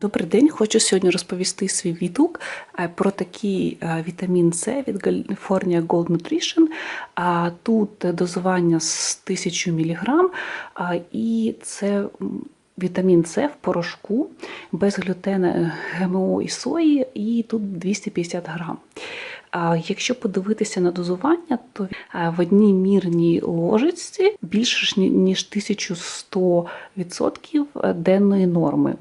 Добрий день, хочу сьогодні розповісти свій відгук е, про такий е, вітамін С від California Gold Nutrition. Тут дозування з 1000 мг, і це вітамін С в порошку без глютена, ГМО і сої, і тут 250 грам. Якщо подивитися на дозування, то е, в одній мірній ложечці більше ніж 1100% денної норми.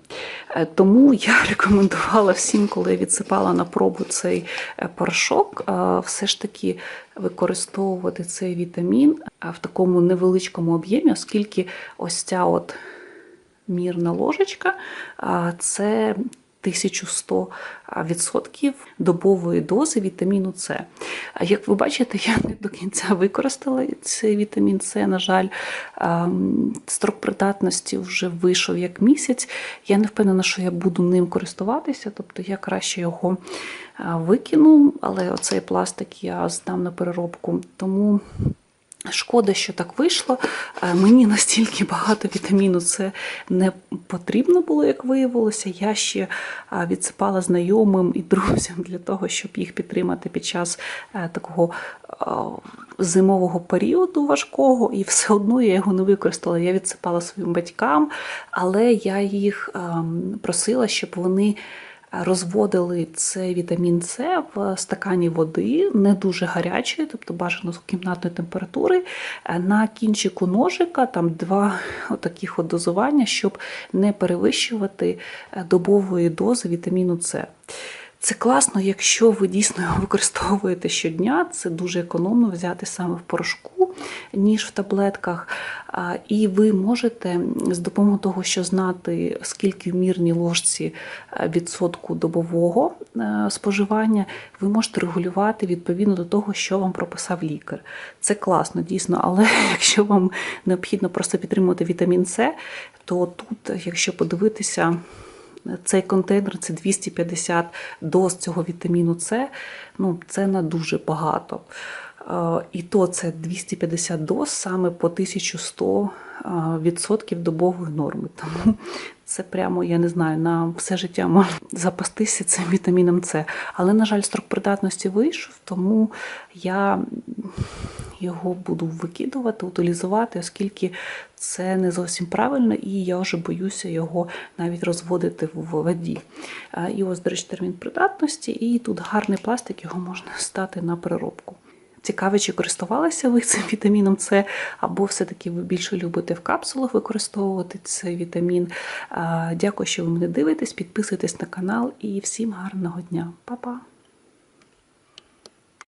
Е, Тому я рекомендувала всім, коли я відсипала на пробу цей е, порошок, е, все ж таки використовувати цей вітамін е, в такому невеличкому об'ємі, оскільки ось ця от мірна ложечка це 1100 відсотків добової дози вітаміну С. Як ви бачите, я не до кінця використала цей вітамін С. На жаль, строк придатності вже вийшов як місяць. Я не впевнена, що я буду ним користуватися, тобто я краще його викину, але оцей пластик я здам на переробку. Тому Шкода, що так вийшло. Е, Мені настільки багато вітаміну С не потрібно було, як виявилося. Я ще е, відсипала знайомим і друзям для того, щоб їх підтримати під час е, такого зимового періоду важкого, і все одно я його не використала. Я відсипала своїм батькам, але я їх ем, просила, щоб вони розводили цей вітамін С в стакані води, не дуже гарячої, тобто бажано з кімнатної температури, е, на кінчику ножика, там два таких от дозування, щоб не перевищувати е, добової дози вітаміну С. Це класно, якщо ви дійсно його використовуєте щодня. Це дуже економно взяти саме в порошку, ніж в таблетках. І ви можете з допомогою того, що знати, скільки в мірній ложці е, відсотку добового е, споживання, ви можете регулювати відповідно до того, що вам прописав лікар. Це класно, дійсно, але якщо вам необхідно просто підтримувати вітамін С, то тут, якщо подивитися. Цей контейнер це 250 доз цього вітаміну С. Ну, це на дуже багато. Е, І то це 250 доз саме по 1100 е, відсотків добової норми. Тому це прямо, я не знаю, на все життя можна запастися цим вітаміном С. Але, на жаль, строк придатності вийшов, тому я його буду викидувати, утилізувати, оскільки це не зовсім правильно, і я вже боюся його навіть розводити в воді. І ось, до речі, термін придатності, і тут гарний пластик, його можна стати на переробку. Цікаво, чи користувалися ви цим вітаміном С, або все-таки ви більше любите в капсулах використовувати цей вітамін. Дякую, що ви мене дивитесь, підписуйтесь на канал і всім гарного дня. Па-па!